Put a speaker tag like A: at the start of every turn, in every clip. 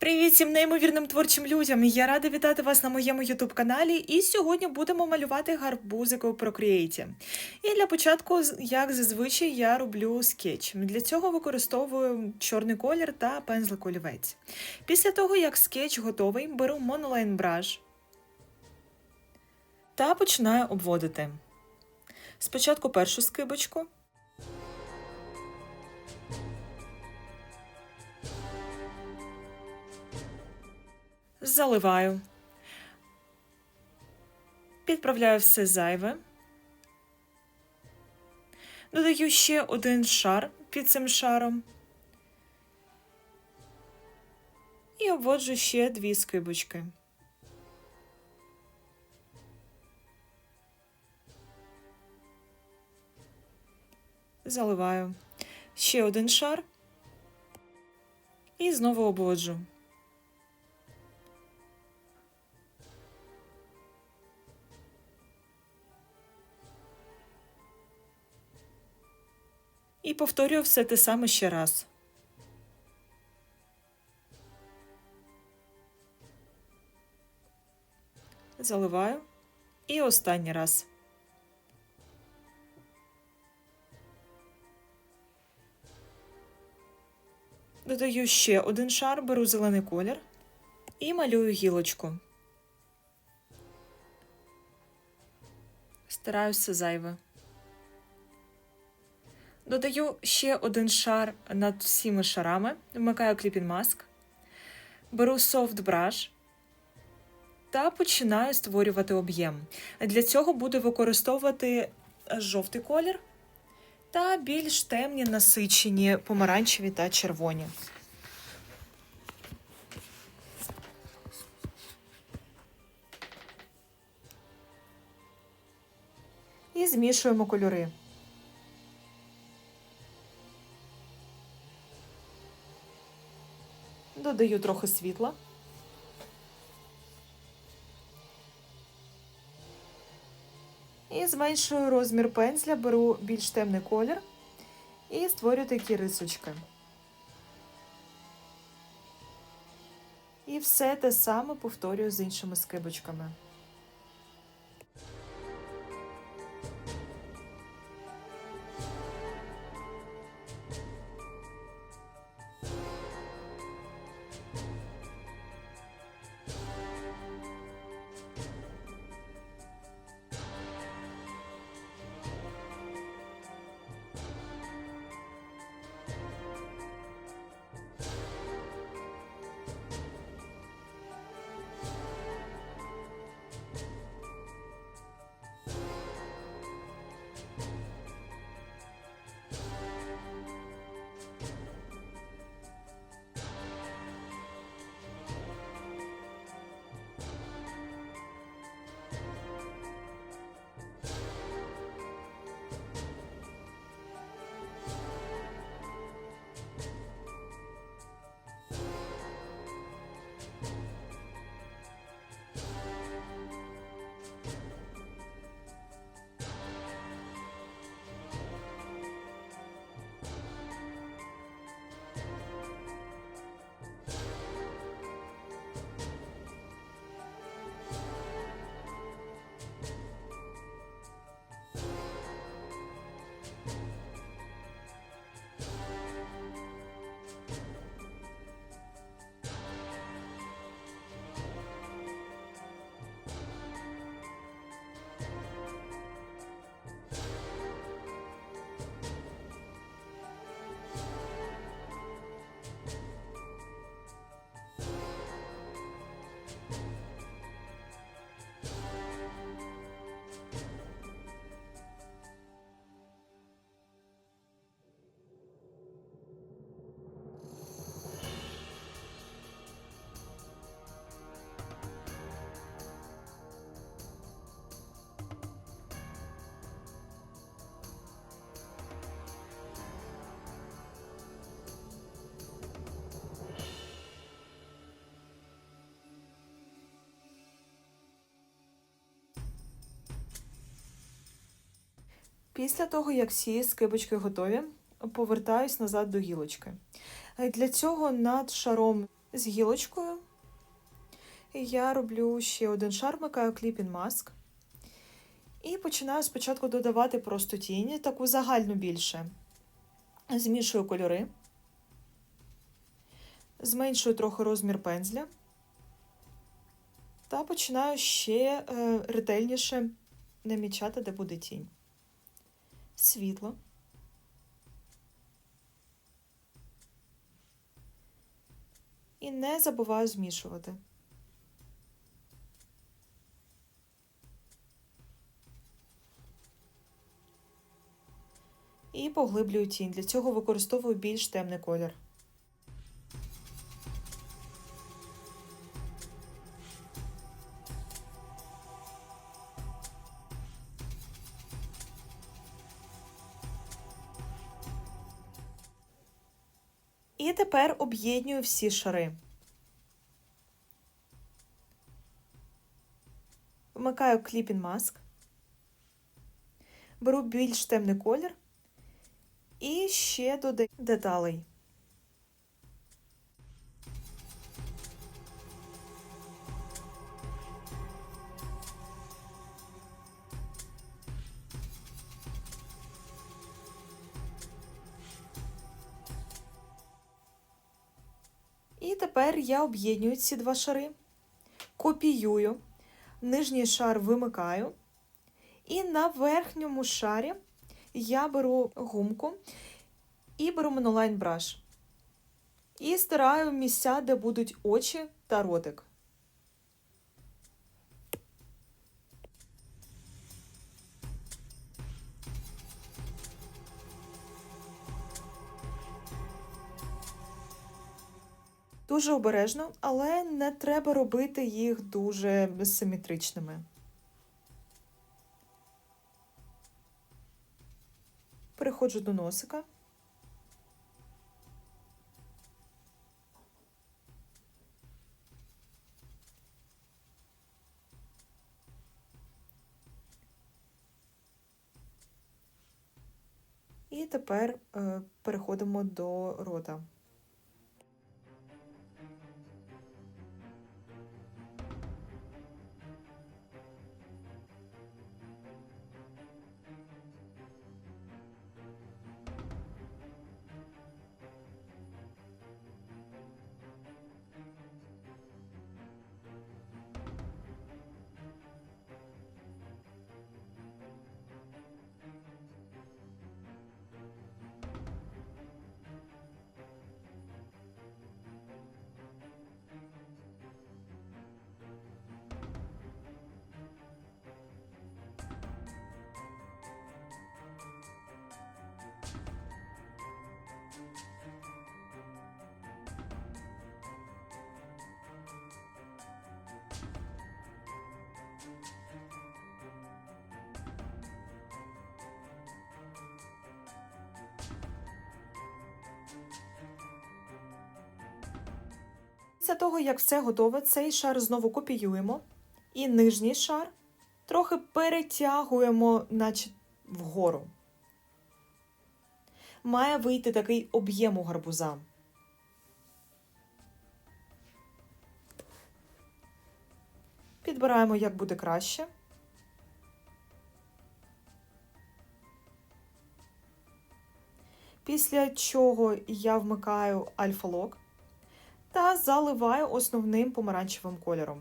A: Привіт всім неймовірним творчим людям! Я рада вітати вас на моєму youtube каналі. І сьогодні будемо малювати гарбузик у Procreate. І для початку, як зазвичай, я роблю скетч. Для цього використовую чорний колір та пензлик олівець. Після того, як скетч готовий, беру Monoline Brush та починаю обводити. Спочатку першу скибочку. Заливаю. Підправляю все зайве. Додаю ще один шар під цим шаром. І обводжу ще дві скибочки. Заливаю ще один шар і знову обводжу. І повторюю все те саме ще раз. Заливаю. І останній раз. Додаю ще один шар, беру зелений колір і малюю гілочку. Стараюся зайве. Додаю ще один шар над всіми шарами, вмикаю Mask, беру Brush та починаю створювати об'єм. Для цього буду використовувати жовтий колір та більш темні насичені помаранчеві та червоні. І змішуємо кольори. Додаю трохи світла. І зменшую розмір пензля, беру більш темний колір і створю такі рисочки. І все те саме повторюю з іншими скибочками. Після того, як всі скибочки готові, повертаюсь назад до гілочки. Е, Для цього над шаром з гілочкою. Я роблю ще один шар, вмикаю Clipping Mask. І починаю спочатку додавати просто тіні, таку загальну більше. Змішую кольори, зменшую трохи розмір пензля та починаю ще е, ретельніше намічати, де буде тінь. Світло. І не забуваю змішувати. І поглиблюю тінь. Для цього використовую більш темний колір. Тепер об'єднюю всі шари. Вмикаю Clipping Mask. Беру більш темний колір і ще додаю деталей. Тепер я об'єднюю ці два шари, копіюю, нижній шар вимикаю, і на верхньому шарі я беру гумку і беру монолайн браш. І стираю місця, де будуть очі та ротик. Дуже обережно, але не треба робити їх дуже симетричними. Переходжу до носика. І тепер е, переходимо до рота. Після того, як все готове, цей шар знову копіюємо. І нижній шар трохи перетягуємо, наче вгору. Має вийти такий об'єм у гарбуза. Підбираємо, як буде краще. Після чого я вмикаю альфа-лок та заливаю основним помаранчевим кольором.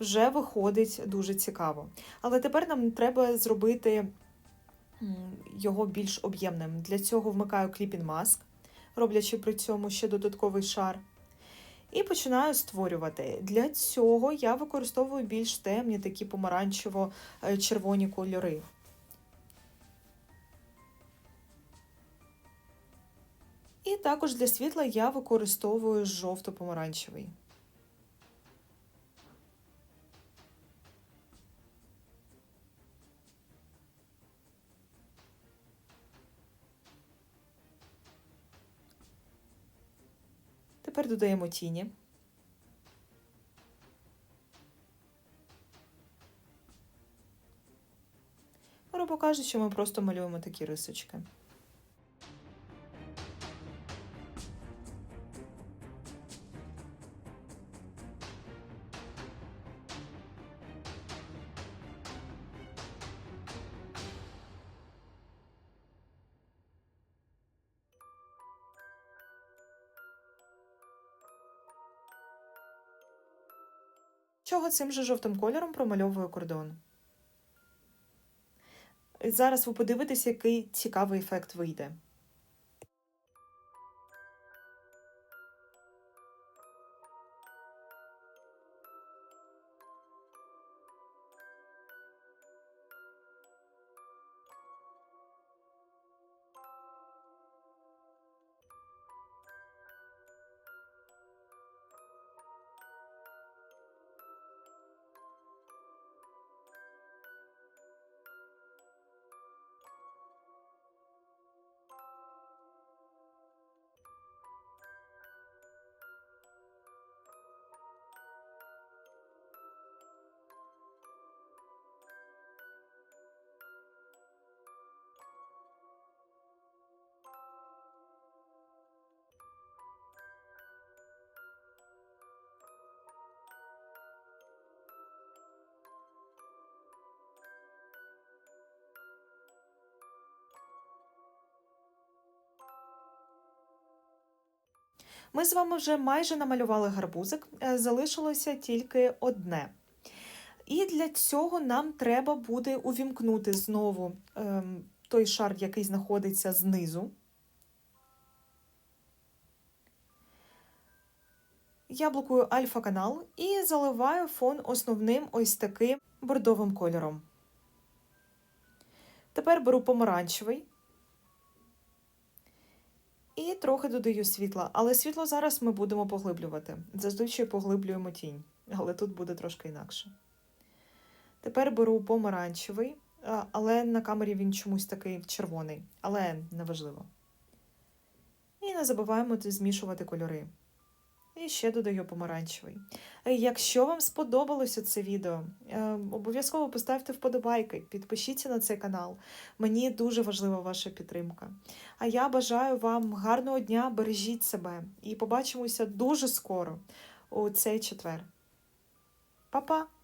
A: Вже виходить дуже цікаво. Але тепер нам треба зробити його більш об'ємним. Для цього вмикаю Clipping Mask, роблячи при цьому ще додатковий шар. І починаю створювати. Для цього я використовую більш темні такі помаранчево-червоні кольори. І також для світла я використовую жовто-помаранчевий. Тепер додаємо тіні. Грубо кажучи, ми просто малюємо такі рисочки. Чого цим же жовтим кольором промальовую кордон. Зараз ви подивитесь, який цікавий ефект вийде. Ми з вами вже майже намалювали гарбузик, е, залишилося тільки одне. І для цього нам треба буде увімкнути знову ем, той шар, який знаходиться знизу. Я блокую альфа-канал і заливаю фон основним ось таким бордовим кольором. Тепер беру помаранчевий. І трохи додаю світла, але світло зараз ми будемо поглиблювати. Зазвичай поглиблюємо тінь, але тут буде трошки інакше. Тепер беру помаранчевий, але на камері він чомусь такий червоний, але неважливо. І не забуваємо змішувати кольори. І ще додаю помаранчевий. Е, Якщо вам сподобалося це відео, е, обов'язково поставте вподобайки, підпишіться на цей канал. Мені дуже важлива ваша підтримка. А я бажаю вам гарного дня, бережіть себе і побачимося дуже скоро у цей четвер. Па-па!